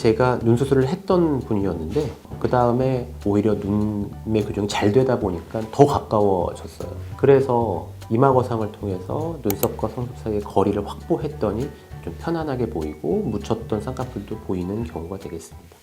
제가 눈 수술을 했던 분이었는데 그 다음에 오히려 눈의 교정이 잘 되다 보니까 더 가까워졌어요. 그래서 이마거상을 통해서 눈썹과 속눈썹 사이의 거리를 확보했더니 좀 편안하게 보이고 묻혔던 쌍꺼풀도 보이는 경우가 되겠습니다.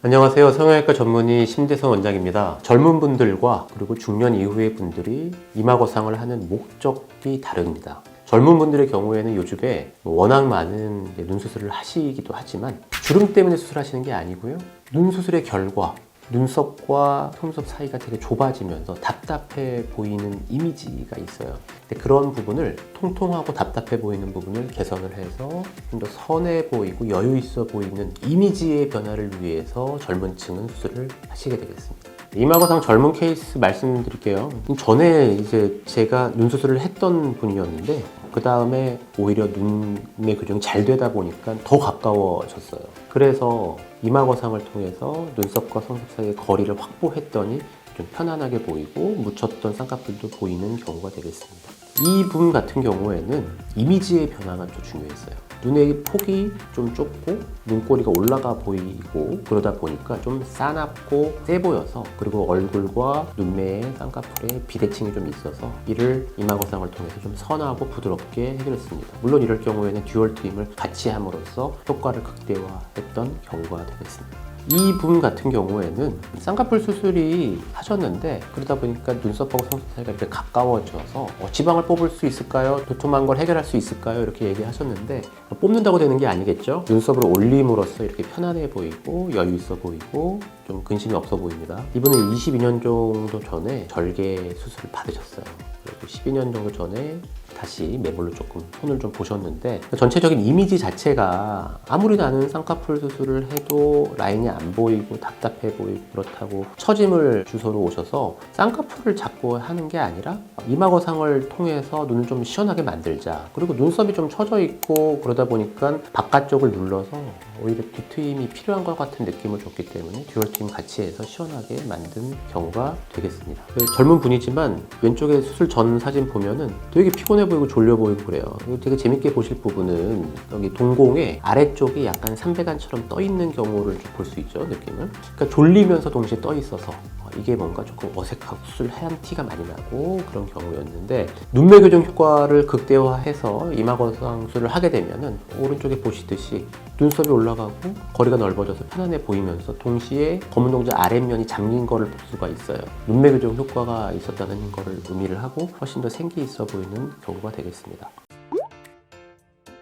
안녕하세요. 성형외과 전문의 심대선 원장입니다. 젊은 분들과 그리고 중년 이후의 분들이 이마거상을 하는 목적이 다릅니다. 젊은 분들의 경우에는 요즘에 워낙 많은 눈 수술을 하시기도 하지만 주름 때문에 수술하시는 게 아니고요. 눈 수술의 결과 눈썹과 속눈썹 사이가 되게 좁아지면서 답답해 보이는 이미지가 있어요. 근데 그런 부분을 통통하고 답답해 보이는 부분을 개선을 해서 좀 더 선해 보이고 여유 있어 보이는 이미지의 변화를 위해서 젊은 층은 수술을 하시게 되겠습니다. 이마거상 젊은 케이스 말씀드릴게요. 전에 이제 제가 눈 수술을 했던 분이었는데 그 다음에 오히려 눈의 교정이 잘 되다 보니까 더 가까워졌어요. 그래서 이마거상을 통해서 눈썹과 속눈썹 사이의 거리를 확보했더니 좀 편안하게 보이고 묻혔던 쌍꺼풀도 보이는 경우가 되겠습니다. 이분 같은 경우에는 이미지의 변화가 좀 중요했어요. 눈의 폭이 좀 좁고 눈꼬리가 올라가 보이고 그러다 보니까 좀 싸납고 세 보여서 그리고 얼굴과 눈매의 쌍꺼풀에 비대칭이 좀 있어서 이를 이마거상을 통해서 좀 선하고 부드럽게 해결했습니다. 물론 이럴 경우에는 듀얼 트림을 같이 함으로써 효과를 극대화했던 경우가 되겠습니다. 이분 같은 경우에는 쌍꺼풀 수술이 하셨는데 그러다 보니까 눈썹하고 속눈썹 사이가 이렇게 가까워져서 어, 지방을 뽑을 수 있을까요? 도톰한 걸 해결할 수 있을까요? 이렇게 얘기하셨는데 어, 뽑는다고 되는 게 아니겠죠? 눈썹을 올림으로써 이렇게 편안해 보이고 여유 있어 보이고 좀 근심이 없어 보입니다. 이분은 22년 정도 전에 절개 수술을 받으셨어요. 그리고 12년 정도 전에 다시 매몰로 조금 손을 좀 보셨는데 전체적인 이미지 자체가 아무리 나는 쌍꺼풀 수술을 해도 라인이 안 보이고 답답해 보이고 그렇다고 처짐을 주소로 오셔서 쌍꺼풀을 잡고 하는 게 아니라 이마거상을 통해서 눈을 좀 시원하게 만들자. 그리고 눈썹이 좀 처져 있고 그러다 보니까 바깥쪽을 눌러서 오히려 뒤트임이 필요한 것 같은 느낌을 줬기 때문에 듀얼 트임 같이 해서 시원하게 만든 경우가 되겠습니다. 그 젊은 분이지만 왼쪽에 수술 전 사진 보면은 되게 피곤해 보이고 졸려 보이고 그래요. 되게 재밌게 보실 부분은 여기 동공의 아래쪽이 약간 삼배간처럼 떠 있는 경우를 볼 수 있죠, 느낌을. 그러니까 졸리면서 동시에 떠 있어서 어, 이게 뭔가 조금 어색하고 수술 하얀 티가 많이 나고 그런 경우였는데 눈매 교정 효과를 극대화해서 이마거상 수술을 하게 되면은 오른쪽에 보시듯이 눈썹이 올라가고 거리가 넓어져서 편안해 보이면서 동시에 검은 동자 아랫면이 잠긴 거를 볼 수가 있어요. 눈매 교정 효과가 있었다는 거를 의미를 하고 훨씬 더 생기 있어 보이는 경우가 되겠습니다.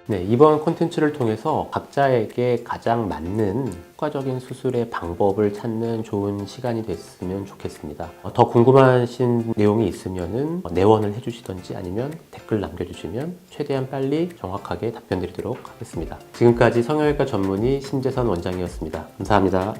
네, 이번 콘텐츠를 통해서 각자에게 가장 맞는 효과적인 수술의 방법을 찾는 좋은 시간이 됐으면 좋겠습니다. 어, 더 궁금하신 내용이 있으면 내원을 해주시던지 아니면 댓글 남겨주시면 최대한 빨리 정확하게 답변 드리도록 하겠습니다. 지금까지 성형외과 전문의 심재선 원장이었습니다. 감사합니다.